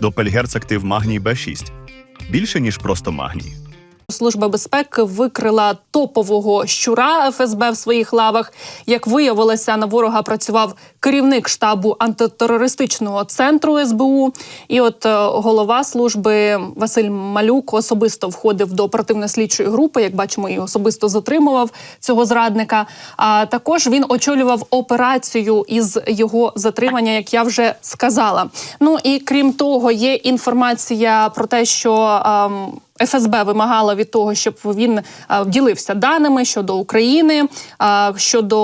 Допельгерц актив магній Б6. Більше, ніж просто магній. Служба безпеки викрила топового щура ФСБ в своїх лавах. Як виявилося, на ворога працював керівник штабу антитерористичного центру СБУ. І от е, голова служби Василь Малюк особисто входив до оперативно-слідчої групи. Як бачимо, і особисто затримував цього зрадника. А також він очолював операцію із його затримання, як я вже сказала. Ну і крім того, є інформація про те, що. ем, ФСБ вимагала від того, щоб він е, ділився даними щодо України, е, щодо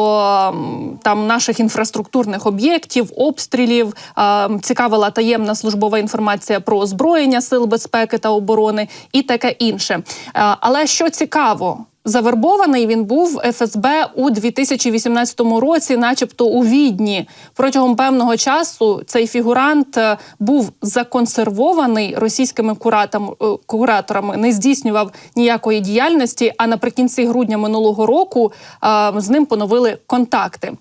там наших інфраструктурних об'єктів, обстрілів. Е, Цікавила таємна службова інформація про озброєння сил безпеки та оборони і таке інше. Але що цікаво. Завербований він був ФСБ у 2018 році, начебто у Відні. Протягом певного часу цей фігурант е, був законсервований російськими е, кураторами, не здійснював ніякої діяльності. А наприкінці грудня минулого року е, з ним поновили контакти.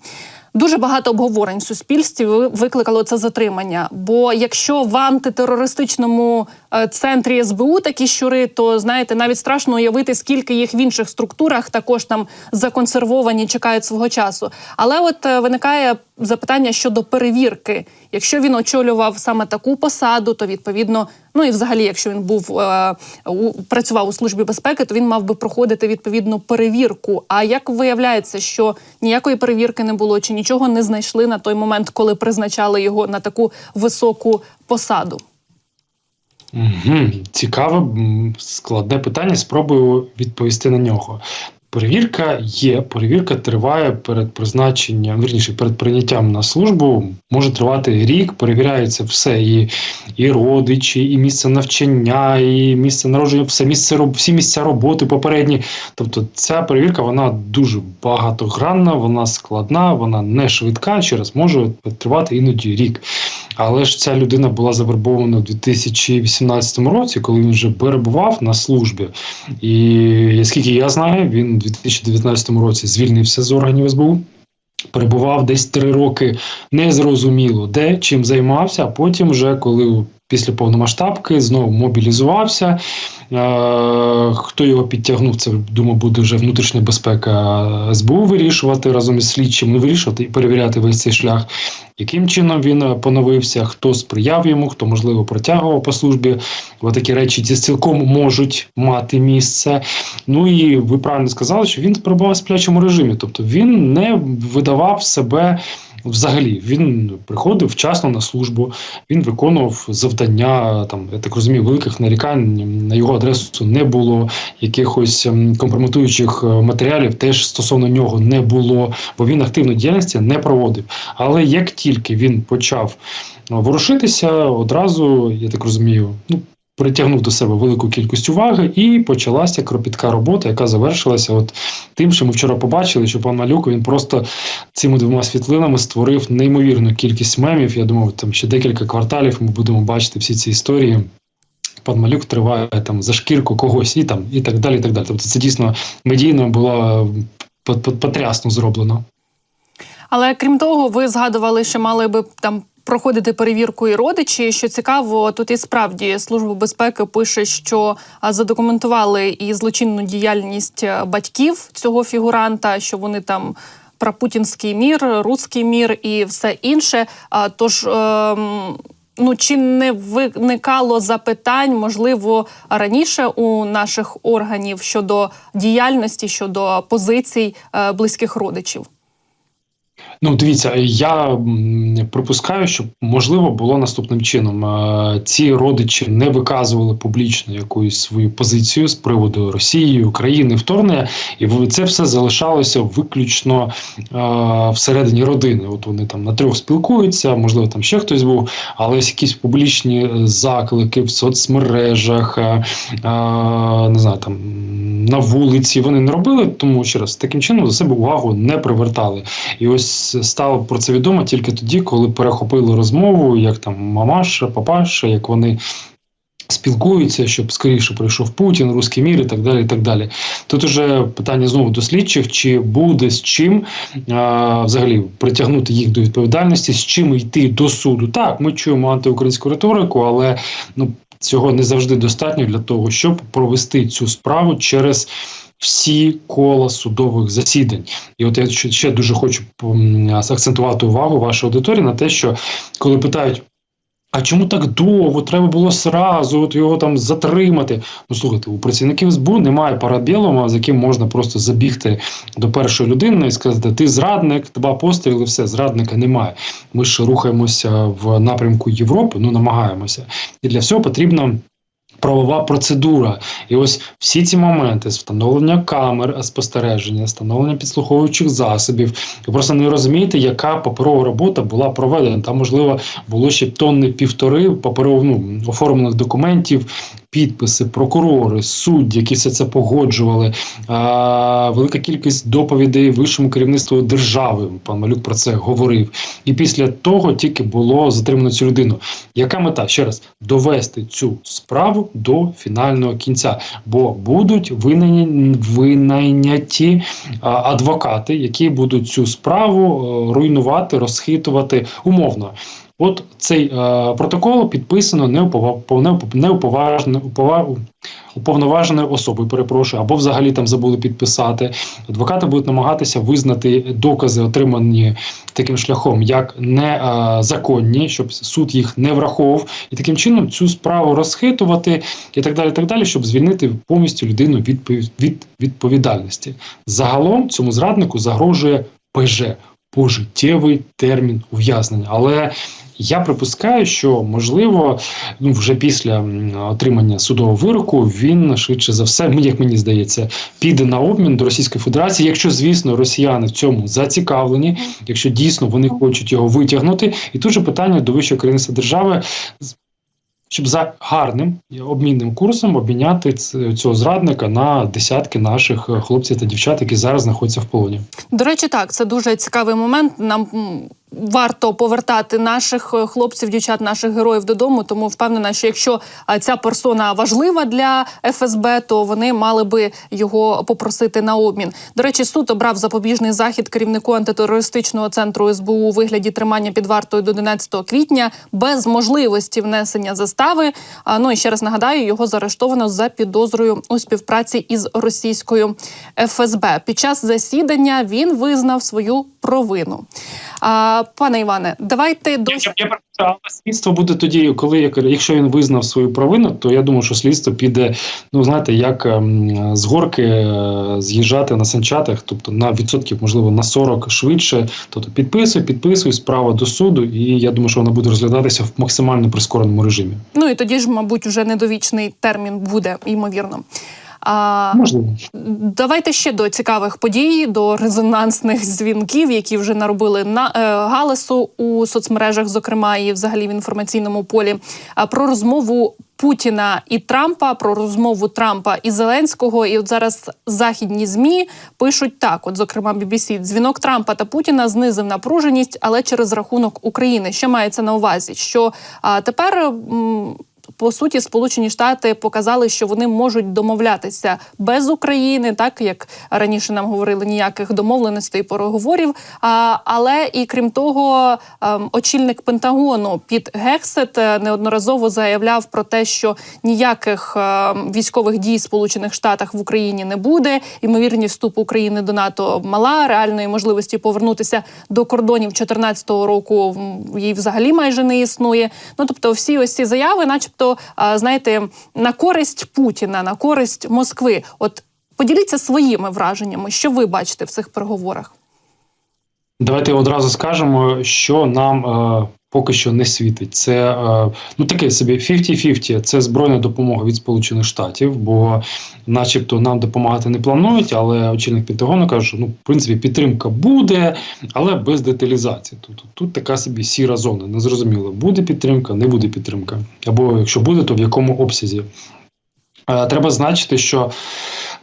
Дуже багато обговорень в суспільстві ви- викликало це затримання. Бо якщо в антитерористичному е, центрі СБУ такі щури, то знаєте, навіть страшно уявити, скільки їх в інших структурах також там законсервовані, чекають свого часу. Але от е, виникає запитання щодо перевірки. Якщо він очолював саме таку посаду, то відповідно, ну і взагалі, якщо він був е, у, працював у службі безпеки, то він мав би проходити відповідну перевірку. А як виявляється, що ніякої перевірки не було, чи нічого не знайшли на той момент, коли призначали його на таку високу посаду? Угу. Цікаве, складне питання. Спробую відповісти на нього. Перевірка є, перевірка триває перед призначенням, вірніше, перед прийняттям на службу. Може тривати рік, перевіряється все. І, і родичі, і місце навчання, і місце народження, все місце всі місця роботи попередні. Тобто ця перевірка вона дуже багатогранна, вона складна, вона не швидка, ще раз може тривати іноді рік. Але ж ця людина була завербована у 2018 році, коли він вже перебував на службі. І скільки я знаю, він у 2019 році звільнився з органів СБУ. Перебував десь три роки незрозуміло де, чим займався, а потім, вже коли після повномасштабки знову мобілізувався. Е, хто його підтягнув, це думаю, буде вже внутрішня безпека СБУ вирішувати разом із слідчим, ну вирішувати і перевіряти весь цей шлях. Яким чином він е, поновився, хто сприяв йому, хто можливо протягував по службі. Бо такі речі ці цілком можуть мати місце. Ну і ви правильно сказали, що він перебував в сплячому режимі, тобто він не видавав себе. Взагалі він приходив вчасно на службу, він виконував завдання. Там я так розумію, великих нарікань на його адресу не було. Якихось ем, компрометуючих е, матеріалів теж стосовно нього не було, бо він активну діяльність не проводив. Але як тільки він почав е, ворушитися, одразу я так розумію, ну притягнув до себе велику кількість уваги, і почалася кропітка робота, яка завершилася от тим, що ми вчора побачили, що пан Малюк він просто цими двома світлинами створив неймовірну кількість мемів. Я думав, там ще декілька кварталів ми будемо бачити всі ці історії. Пан Малюк триває там за шкірку когось і там і так далі. і так далі. Тобто це дійсно медійно було по- по- потрясно зроблено. Але крім того, ви згадували, що мали би там проходити перевірку і родичі. Що цікаво, тут і справді служба безпеки пише, що задокументували і злочинну діяльність батьків цього фігуранта, що вони там. Про путінський мір, руський мір і все інше. А, Тож ем, ну чи не виникало запитань, можливо, раніше у наших органів щодо діяльності, щодо позицій е, близьких родичів? Ну, дивіться, я припускаю, що можливо було наступним чином. Е, Ці родичі не виказували публічно якусь свою позицію з приводу Росії, України, вторгнення, і це все залишалося виключно е, всередині родини. От вони там на трьох спілкуються, можливо, там ще хтось був, але ось якісь публічні заклики в соцмережах, е, не знаю, там на вулиці вони не робили, тому ще раз таким чином за себе увагу не привертали. І ось стало про це відомо тільки тоді, коли перехопили розмову, як там мамаша, папаша, як вони спілкуються, щоб скоріше прийшов Путін, руський мір і так далі. і так далі. Тут уже питання знову до слідчих, чи буде з чим а, взагалі притягнути їх до відповідальності, з чим йти до суду. Так, ми чуємо антиукраїнську риторику, але ну цього не завжди достатньо для того, щоб провести цю справу через. Всі кола судових засідань, і от я ще- дуже хочу акцентувати увагу вашої аудиторії на те, що коли питають. А чому так довго? Треба було сразу от його там затримати. Ну слухайте, у працівників СБУ немає парабілума, з яким можна просто забігти до першої людини і сказати: ти зрадник, два постріли, все, зрадника немає. Ми ж рухаємося в напрямку Європи, ну намагаємося. І для всього потрібно. Правова процедура, і ось всі ці моменти з встановлення камер спостереження, встановлення підслуховуючих засобів. Ви просто не розумієте, яка паперова робота була проведена. Там, можливо, було ще тонни півтори паперово ну, оформлених документів, підписи, прокурори, судді, які все це погоджували. А, велика кількість доповідей вищому керівництву держави. Пан Малюк про це говорив. І після того тільки було затримано цю людину. Яка мета ще раз довести цю справу до фінального кінця? Бо будуть винайняті, винайняті а, адвокати, які будуть цю справу е, руйнувати, розхитувати умовно. От цей е, протокол підписано неуповажною уповноваженою особою, перепрошую, або взагалі там забули підписати. Адвокати будуть намагатися визнати докази, отримані таким шляхом, як незаконні, щоб суд їх не враховував, і таким чином цю справу розхитувати і так далі, так далі, щоб звільнити повністю людину від, від відповідальності. Загалом цьому зраднику загрожує ПЖ пожиттєвий термін ув'язнення. Але я припускаю, що можливо, ну вже після отримання судового вироку він швидше за все, як мені здається, піде на обмін до Російської Федерації, якщо звісно росіяни в цьому зацікавлені, якщо дійсно вони хочуть його витягнути, і тут же питання до вищого керівництва держави. Щоб за гарним обмінним курсом обміняти цього зрадника на десятки наших е, хлопців та дівчат, які зараз знаходяться в полоні. До речі, так це дуже цікавий момент. Нам варто повертати наших е, хлопців, дівчат, наших героїв додому. Тому впевнена, що якщо ця персона важлива для ФСБ, то вони мали би його попросити на обмін. До речі, суд обрав запобіжний захід керівнику антитерористичного центру СБУ у вигляді тримання під вартою до 11 квітня без можливості внесення застави. А, ну і ще раз нагадаю, його заарештовано за підозрою у співпраці із російською ФСБ. Під час засідання він визнав свою провину. Пане Іване, давайте до я але слідство буде тоді, коли як- якщо він визнав свою провину, то я думаю, що слідство піде, ну знаєте, як ем, з горки е, з'їжджати на санчатах, тобто на відсотків, можливо, на 40 швидше. Тобто підписуй, підписуй справа до суду, і я думаю, що вона буде розглядатися в максимально прискореному режимі. ну і тоді ж, мабуть, вже недовічний термін буде ймовірно. А, Можливо. Давайте ще до цікавих подій, до резонансних дзвінків, які вже наробили на е, галасу у соцмережах, зокрема і взагалі в інформаційному полі. А про розмову Путіна і Трампа, про розмову Трампа і Зеленського. І от зараз західні змі пишуть так: от, зокрема, BBC, дзвінок Трампа та Путіна знизив напруженість, але через рахунок України. Що мається на увазі? Що а, тепер. м, по суті, Сполучені Штати показали, що вони можуть домовлятися без України, так як раніше нам говорили, ніяких домовленостей, переговорів. А, але і крім того, ем, очільник Пентагону Піт Гексет е, неодноразово заявляв про те, що ніяких ем, військових дій Сполучених Штатах в Україні не буде. Ймовірність вступу України до НАТО мала реальної можливості повернутися до кордонів 2014 року. Їй взагалі майже не існує. Ну тобто, всі ось ці заяви, начебто, а, знаєте, на користь Путіна, на користь Москви. От поділіться своїми враженнями, що ви бачите в цих переговорах. Давайте одразу скажемо, що нам е, поки що не світить. Це е, ну таке собі 50-50. Це збройна допомога від Сполучених Штатів, бо, начебто, нам допомагати не планують, але очільник Пентагону каже, що ну, в принципі, підтримка буде, але без деталізації. Тобто тут така собі сіра зона. Незрозуміло, буде підтримка, не буде підтримка. Або якщо буде, то в якому обсязі. Е, Треба значити, що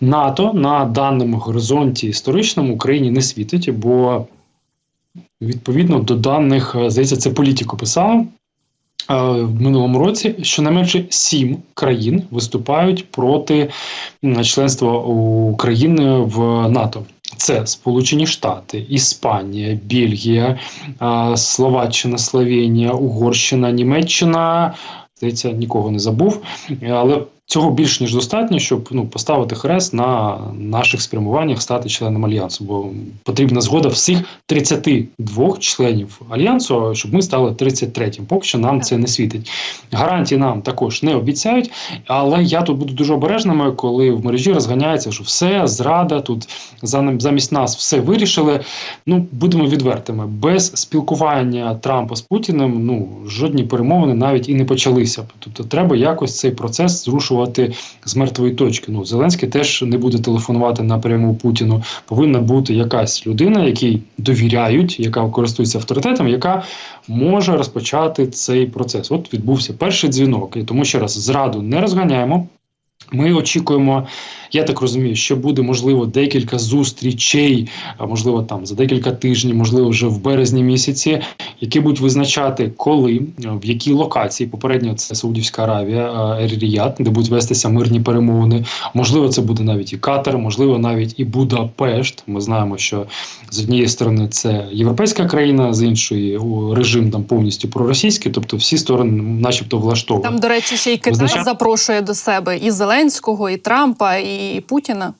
НАТО на даному горизонті історичному Україні не світить, бо відповідно до даних, е, здається, це політико писало. в минулому році щонайменше сім країн виступають проти членства України в НАТО. Це Сполучені Штати, Іспанія, Бельгія, Словаччина, Словенія, Угорщина, Німеччина. Здається, нікого не забув, але цього більш ніж достатньо, щоб ну поставити хрест на наших спрямуваннях стати членом альянсу. Бо потрібна згода всіх 32 членів альянсу, щоб ми стали 33-м. Поки що нам це не світить. Гарантії нам також не обіцяють, але я тут буду дуже обережними, коли в мережі розганяється, що все зрада тут замість нас все вирішили. Ну будемо відвертими. Без спілкування Трампа з Путіним ну жодні перемовини навіть і не почалися. Тобто, треба якось цей процес зрушувати з мертвої точки. Ну Зеленський теж не буде телефонувати напряму Путіну. Повинна бути якась людина, якій довіряють, яка користується авторитетом, яка може розпочати цей процес. От відбувся перший дзвінок, і тому ще раз зраду не розганяємо. Ми очікуємо, я так розумію, що буде можливо декілька зустрічей, можливо там за декілька тижнів, можливо, вже в березні місяці, які будуть визначати, коли в якій локації. Попередньо це Саудівська Аравія, Ер-Ріяд, де будуть вестися мирні перемовини. Можливо, це буде навіть і Катар, можливо, навіть і Будапешт. Ми знаємо, що з однієї сторони це європейська країна, з іншої режим там повністю проросійський, тобто всі сторони, начебто, влаштовані. Там, до речі, ще й Китай Визнача- запрошує до себе і Зеленського, і Трампа, і Путіна.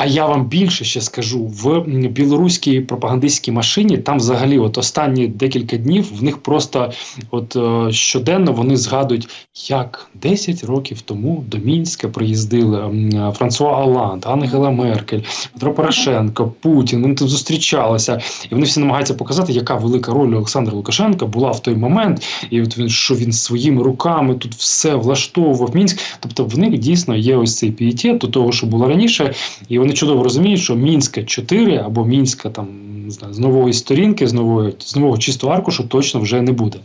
А я вам більше ще скажу в білоруській пропагандистській машині. Там взагалі, от останні декілька днів, в них просто от е, щоденно вони згадують, як 10 років тому до Мінська приїздили Франсуа Оланд, Ангела Меркель, Петро Порошенко, Путін. Вони тут зустрічалися, і вони всі намагаються показати, яка велика роль Олександра Лукашенка була в той момент, і от він що він своїми руками тут все влаштовував Мінськ. Тобто в них дійсно є ось цей пієтет до того, що було раніше, і вони чудово розуміють, що Мінська 4 або Мінська там не з нової сторінки, з нової з нового чистого аркушу точно вже не буде.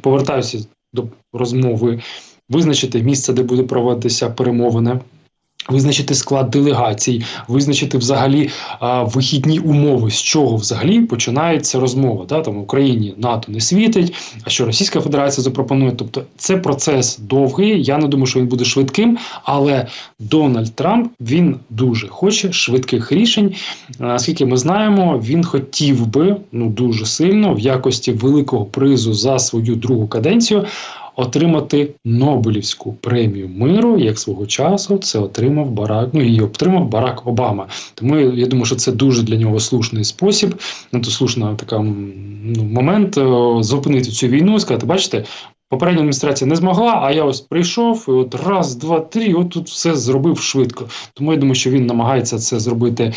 Повертаюся до розмови, визначити місце, де буде проводитися перемовини. Визначити склад делегацій, визначити взагалі а, вихідні умови, з чого взагалі починається розмова. Да? Там в Україні НАТО не світить, а що Російська Федерація запропонує. Тобто це процес довгий. Я не думаю, що він буде швидким, але Дональд Трамп він дуже хоче швидких рішень. Наскільки ми знаємо, він хотів би ну дуже сильно в якості великого призу за свою другу каденцію отримати Нобелівську премію миру, як свого часу це отримав Барак. Ну її отримав Барак Обама. Тому я, я думаю, що це дуже для нього слушний спосіб. Ну то слушна така ну, момент е, зупинити цю війну і сказати, бачите. Попередня адміністрація не змогла, а я ось прийшов і от раз, два, три, от тут все зробив швидко. Тому я думаю, що він намагається це зробити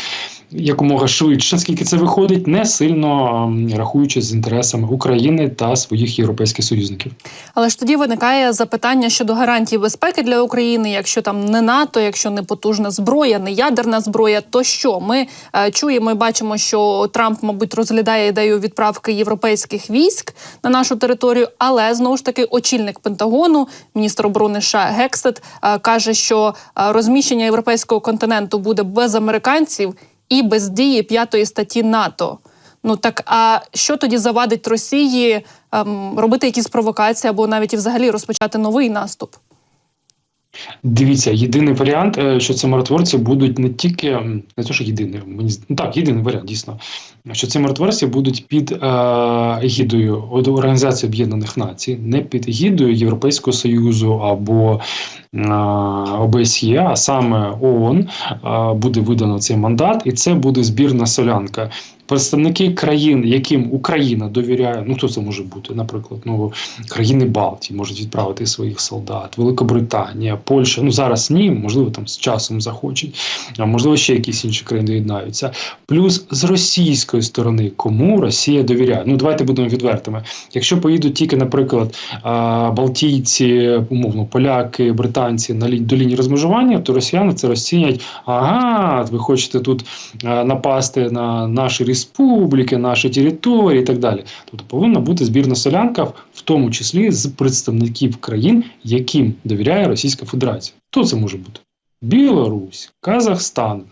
якомога швидше, скільки це виходить, не сильно м, рахуючись з інтересами України та своїх європейських союзників. Але ж тоді виникає запитання щодо гарантій безпеки для України, якщо там не НАТО, якщо не потужна зброя, не ядерна зброя, то що ми е, чуємо і бачимо, що Трамп, мабуть, розглядає ідею відправки європейських військ на нашу територію, але знову ж таки очільник Пентагону, міністр оборони США Гексет, е, каже, що е, розміщення європейського континенту буде без американців і без дії п'ятої статті НАТО. Ну так а що тоді завадить Росії ем, робити якісь провокації або навіть взагалі розпочати новий наступ? Дивіться, єдиний варіант, е, що ці миротворці будуть не тільки не те, що єдиний, мені ну так, єдиний варіант, дійсно, що ці миротворці будуть під е, егідою Організації Об'єднаних Націй, не під егідою Європейського Союзу або ОБСЄ, а саме ООН е, буде видано цей мандат, і це буде збірна солянка. Представники країн, яким Україна довіряє, ну хто це може бути, наприклад, ну країни Балтії можуть відправити своїх солдат, Великобританія, Польща. Ну зараз ні, можливо, там з часом захочуть, а можливо, ще якісь інші країни доєднаються. Плюс з російської сторони, кому Росія довіряє. Ну давайте будемо відвертими. Якщо поїдуть тільки, наприклад, Балтійці, умовно, поляки, британці на лінь до лінії розмежування, то росіяни це розцінять. Ага, ви хочете тут напасти на наші республіки, наші території і так далі. Тобто повинна бути збірна солянка, в тому числі з представників країн, яким довіряє Російська Федерація. Хто це може бути? Білорусь, Казахстан,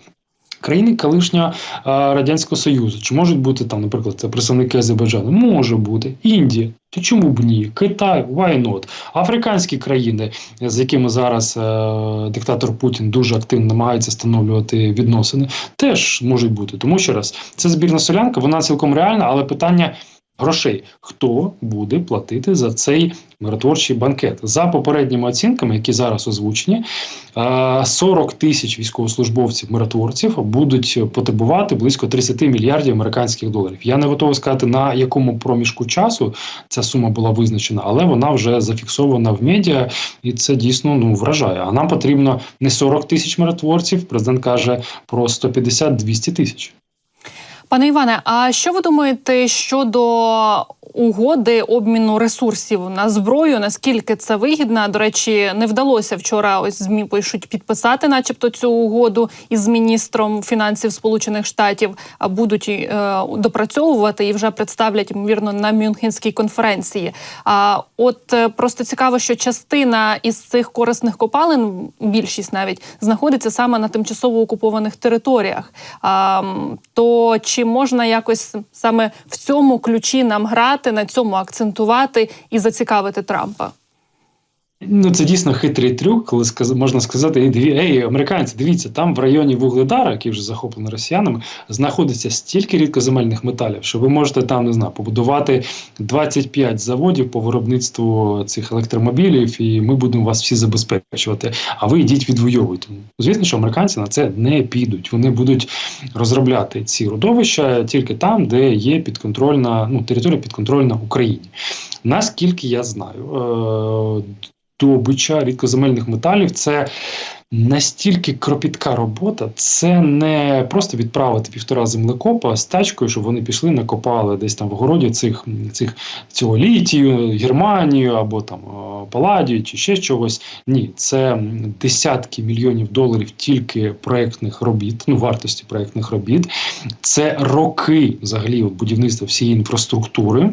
країни колишнього е, радянського союзу. Чи можуть бути там, наприклад, це представники Азербайджану? Може бути Індія. То чому б ні? Китай, why not? Африканські країни, з якими зараз е, диктатор Путін дуже активно намагається встановлювати відносини, теж можуть бути. Тому ще раз, це збірна солянка, вона цілком реальна, але питання грошей. Хто буде платити за цей миротворчий банкет? За попередніми оцінками, які зараз озвучені, е, 40 тисяч військовослужбовців миротворців будуть потребувати близько 30 мільярдів американських доларів. Я не готовий сказати на якому проміжку часу ця сума була визначена, але вона вже зафіксована в медіа, і це дійсно ну вражає. А нам потрібно не 40 тисяч миротворців. Президент каже про 150-200 тисяч. Пане Іване, а що ви думаєте щодо угоди обміну ресурсів на зброю? Наскільки це вигідно? До речі, не вдалося вчора. Ось змі пишуть підписати, начебто, цю угоду із міністром фінансів Сполучених Штатів. А будуть е, допрацьовувати і вже представлять ймовірно на Мюнхенській конференції. А от е, просто цікаво, що частина із цих корисних копалин, більшість навіть знаходиться саме на тимчасово окупованих територіях. А, то чи можна якось саме в цьому ключі нам грати, на цьому акцентувати і зацікавити Трампа? Ну, це дійсно хитрий трюк, коли можна сказати, «Ей, американці, дивіться, там в районі Вугледара, який вже захоплений росіянами, знаходиться стільки рідкоземельних металів, що ви можете там не знаю, побудувати 25 заводів по виробництву цих електромобілів, і ми будемо вас всі забезпечувати. А ви йдіть відвоювати. Звісно, що американці на це не підуть. Вони будуть розробляти ці родовища тільки там, де є підконтрольна ну, територія підконтрольна Україні. Наскільки я знаю, е, добича рідкоземельних металів це настільки кропітка робота, це не просто відправити півтора землекопа з тачкою, щоб вони пішли, накопали десь там в городі цих, цих цього літію, Германію або там е, Паладію чи ще чогось. Ні, це десятки мільйонів доларів тільки проектних робіт, ну вартості проектних робіт. Це роки взагалі будівництва всієї інфраструктури.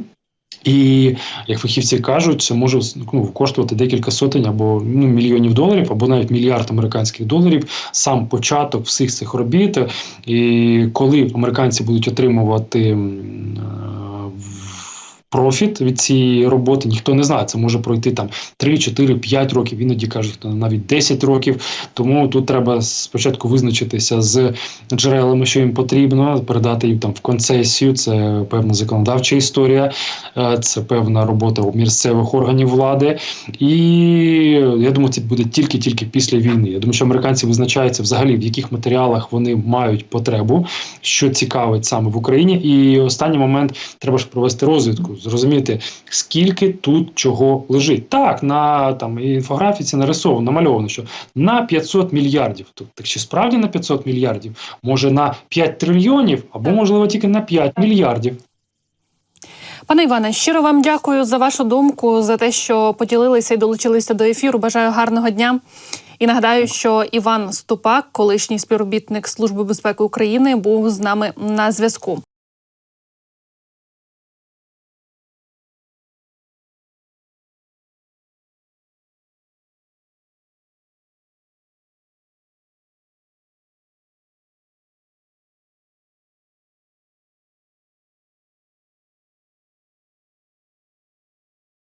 І як фахівці кажуть, це може ну, коштувати декілька сотень або ну, мільйонів доларів, або навіть мільярд американських доларів сам початок всіх цих робіт. І коли американці будуть отримувати е, профіт від цієї роботи, ніхто не знає. Це може пройти там 3, 4, 5 років, іноді кажуть, навіть 10 років. Тому тут треба спочатку визначитися з джерелами, що їм потрібно, передати їм там в концесію. Це певна законодавча історія, е, це певна робота у місцевих органів влади. І я думаю, це буде тільки-тільки після війни. Я думаю, що американці визначаються взагалі, в яких матеріалах вони мають потребу, що цікавить саме в Україні. І останній момент треба ж провести розвідку, зрозуміти, скільки тут чого лежить. Так, на там інфографіці нарисовано, намальовано, що на 500 мільярдів. Тобто, так чи справді на 500 мільярдів? Може на 5 трильйонів, або можливо тільки на 5 мільярдів. Пане Іване, щиро вам дякую за вашу думку, за те, що поділилися і долучилися до ефіру. Бажаю гарного дня. І нагадаю, що Іван Ступак, колишній співробітник Служби безпеки України, був з нами на зв'язку.